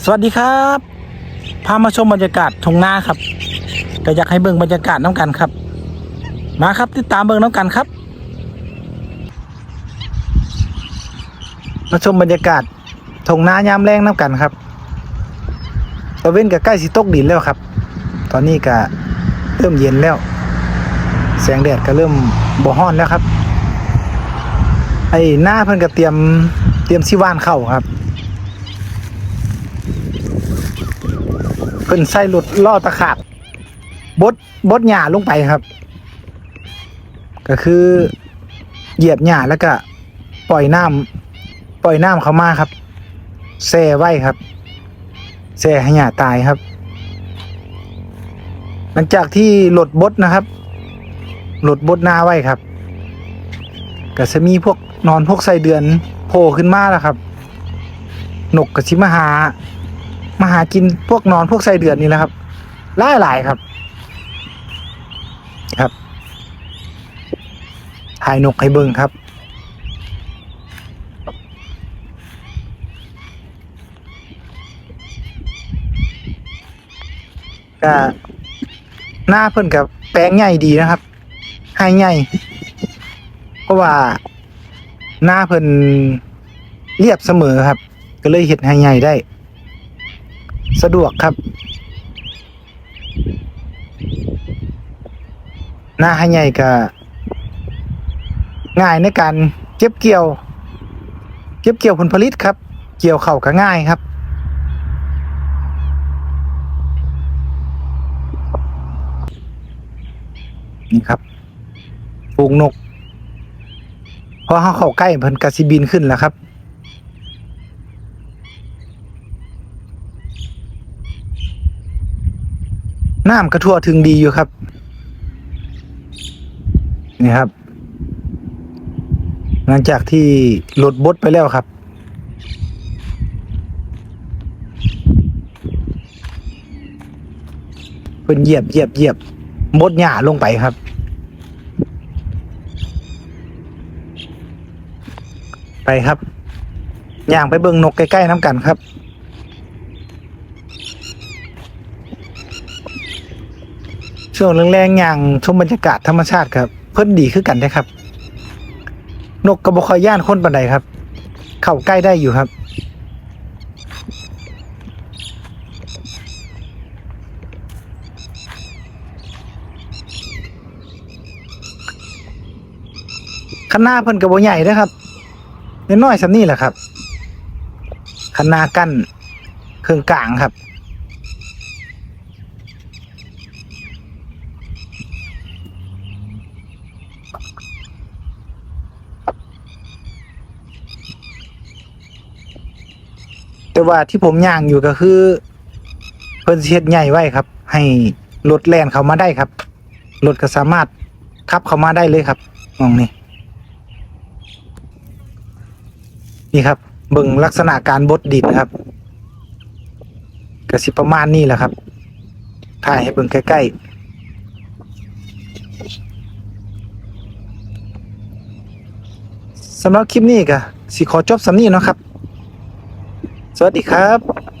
สวัสดีครับ พามาชมบรรยากาศทงนาครับก็อยากให้เบิ่งบรรยากาศน้ำกันครับ มาครับติดตามเบิ่งน้ำกันครับ มาชมบรรยากาศทงนายามแรงน้ำกันครับตะเว้นก็ใกล้สิตกดินแล้วครับ ตอนนี้ก็เริ่มเย็นแล้ว แสงแดดก็เริ่มบ่ฮ้อนแล้วครับ ไอ้หน้าเพิ่นก็เตรียมเตรียมสิว่านเข้าครับ พิ่นใส่รถล่อตะขาบบดบดหญ้าลงไปครับ ก็คือเหยียบหญ้าแล้วก็ปล่อยน้ำปล่อยน้ำเข้ามาครับแช่ไว้ครับแช่ให้หญ้าตายครับ หลังจากที่หลดบดนะครับ หลดบดหน้าไว้ครับก็จะมีพวกนอนพวกไส้เดือนโผล่ขึ้นมาแล้วครับ นกกระชิมาหา มาหากินพวกนอนพวกไส้เดือนนี่แหละครับหลายหลายครับ ครับถ่ายนกให้เบิ่งครับ ก็หน้าเพิ่นกับแปลงใหญ่ดีนะครับให้ใหญ่เพราะว่าหน้าเพิ่นเรียบเสมอครับ ก็เลยเฮ็ดให้ใหญ่ได้ สะดวกครับหน้าให้ใหญ่ก็ง่ายในการเก็บเกี่ยว เก็บเกี่ยวผลผลิตครับ เกี่ยวเข่าก็ง่ายครับ นี่ครับฝูงนกพอเขาเข้าใกล้เพิ่นกสิบินขึ้นแล้วครับ น้ำกระทั่วถึงดีอยู่ครับ นี่ครับ หลังจากที่หลดบดไปแล้วครับ เพิ่นเหยียบเหยียบเหยียบบดหญ้าลงไปครับไปครับ ย่างไปเบิ่งนกใกล้ๆน้ำกันครับ ช่วงแรงๆอย่างชมบรรยากาศธรรมชาติครับ เพิ่นดีคือกันได้ครับ นกกระบอกคอยย่านคนปันใดครับ เข้าใกล้ได้อยู่ครับคันหน้าเพิ่นกระบอกใหญ่นะครับน้อยๆสำนี่แหละครับคันหน้ากั้นเครื่องกลางครับ แต่ว่าที่ผมย่างอยู่ก็คือ เพิ่นเฮ็ดใหญ่ไว้ครับ ให้รถแล่นเข้ามาได้ครับรถก็สามารถขับเข้ามาได้เลยครับมองนี่นี่ครับเบิ่งลักษณะการบดดินครับก็สิประมาณนี้แหละครับถ่ายให้เบิ่งใกล้ๆ สำหรับคลิปนี้ก็สิขอจบสำนี้เนาะครับ สวัสดีครับ